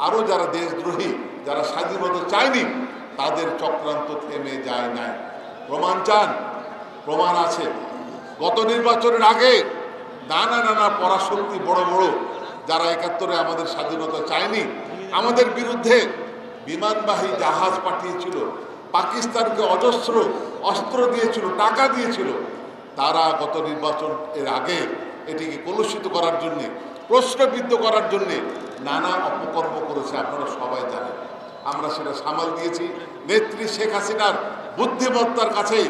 আরও যারা দেশদ্রোহী, যারা স্বাধীনতা চায়নি, তাদের চক্রান্ত থেমে যায় নাই। প্রমাণ চান? প্রমাণ আছে। গত নির্বাচনের আগে নানা নানা পরাশক্তি বড় বড়, যারা একাত্তরে আমাদের স্বাধীনতা চায়নি, আমাদের বিরুদ্ধে বিমানবাহী জাহাজ পাঠিয়েছিল, পাকিস্তানকে অজস্র অস্ত্র দিয়েছিল, টাকা দিয়েছিল। তারা গত নির্বাচন এর আগে এটিকে কলুষিত করার জন্যে, প্রশ্নবিদ্ধ করার জন্যে নানা অপকর্ম করেছে আপনারা সবাই জানেন। আমরা সেটা সামাল দিয়েছি। নেত্রী শেখ হাসিনার বুদ্ধিমত্তার কাছে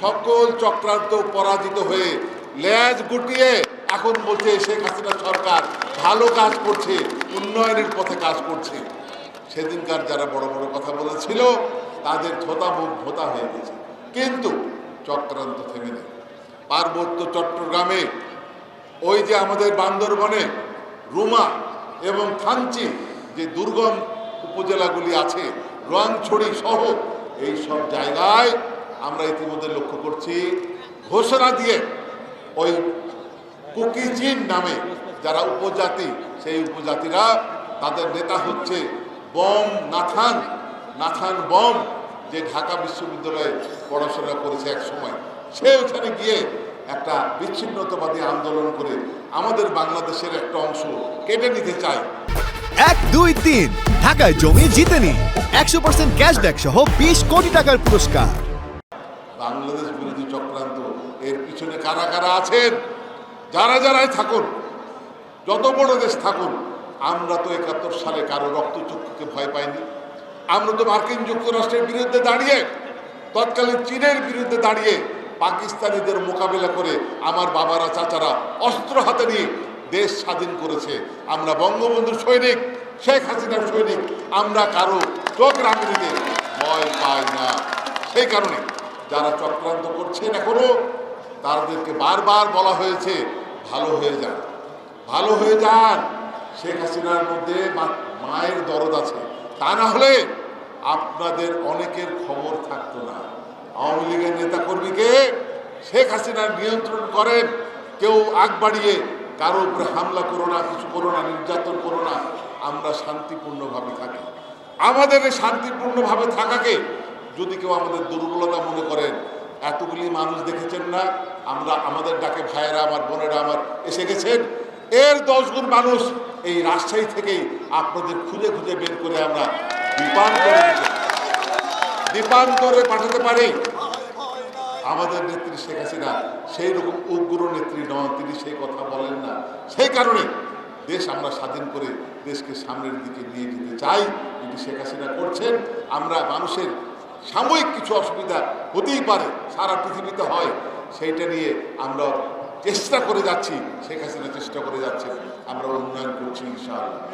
সকল চক্রান্ত পরাজিত হয়ে ল্যাজ গুটিয়ে এখন বলছে শেখ হাসিনা সরকার ভালো কাজ করছে, উন্নয়নের পথে কাজ করছে। সেদিনকার যারা বড় বড় কথা বলেছিল, তাদের থোতা মুখ ভোতা হয়ে গেছে। কিন্তু চক্রান্ত থেমে নেই। পার্বত্য চট্টগ্রামে ওই যে আমাদের বান্দরবনে রুমা এবং থানচি যে দুর্গম উপজেলাগুলি আছে, রোয়াংছড়ি সহ এই সব জায়গায় আমরা ইতিমধ্যে লক্ষ্য করছি। ঘোষণা দিয়ে ওই কুকিজিন নামে যারা উপজাতি, সেই উপজাতিরা তাদের নেতা হচ্ছে বম নাথান। নাথান বম, যে ঢাকা বিশ্ববিদ্যালয়ে পড়াশোনা করেছে এক সময়। সে ওখানে গিয়ে একটা বিচ্ছিন্নতাবাদী আন্দোলন করে আমাদের বাংলাদেশের একটা অংশ কেটে নিতে চায়। এক দুই তিন। ঢাকায় জমি জিতে নিন একশো পার্সেন্ট ক্যাশব্যাক সহ বিশ কোটি টাকার পুরস্কার। বাংলাদেশ বিরোধী চক্রান্ত এর পিছনে কারা কারা আছেন? যারা যারাই থাকুন যত বড় দেশ থাকুন আমরা তো একাত্তর সালে কারও রক্তচক্ষুকে ভয় পাইনি। আমরা তো মার্কিন যুক্তরাষ্ট্রের বিরুদ্ধে দাঁড়িয়ে তৎকালীন চীনের বিরুদ্ধে দাঁড়িয়ে পাকিস্তানিদের মোকাবিলা করে আমার বাবারা, চাচারা অস্ত্র হাতে নিয়ে দেশ স্বাধীন করেছে। আমরা বঙ্গবন্ধুর সৈনিক, শেখ হাসিনার সৈনিক, আমরা কারও চোখ রাঙিতে ভয় পাই না। সেই কারণে যারা চক্রান্ত করছেন এখনও, তাদেরকে বারবার বলা হয়েছে, ভালো হয়ে যান। ভালো হয়ে যান। শেখ হাসিনার মধ্যে মায়ের দরদ আছে। তা না হলে আপনাদের অনেকের খবর থাকতো না। আওয়ামী লীগের নেতা কর্মীকে শেখ হাসিনার নিয়ন্ত্রণ করেন। কেউ আগ বাড়িয়ে কারও উপরে হামলা করো না, কিছু করো না, নির্যাতন করো না, আমরা শান্তিপূর্ণভাবে থাকি। আমাদের এই শান্তিপূর্ণভাবে থাকাকে যদি কেউ আমাদের দুর্বলতা মনে করেন, এতগুলি মানুষ দেখেছেন না? আমরা আমাদের ডাকে ভাইয়েরা, আমার বোনেরা, আমার এসে গেছেন। এর দশ গুণ মানুষ এই রাজশাহী থেকেই আপনাদের খুঁজে খুঁজে বের করে আমরা দীপান্তরে দীপান্তরে পাঠাতে পারি। আমাদের নেত্রী শেখ হাসিনা, সেই রকম উগ্র নেত্রী নন, তিনি সেই কথা বলেন না। সেই কারণে দেশ আমরা স্বাধীন করে দেশকে সামনের দিকে নিয়ে যেতে চাই। এটি শেখ হাসিনা করছেন। আমরা মানুষের সাময়িক কিছু অসুবিধা হতেই পারে, সারা পৃথিবীতে হয়। সেইটা নিয়ে আমরা চেষ্টা করে যাচ্ছি, শেখ হাসিনা চেষ্টা করে যাচ্ছে আমরা উন্নয়ন করছি, ইনশাআল্লাহ।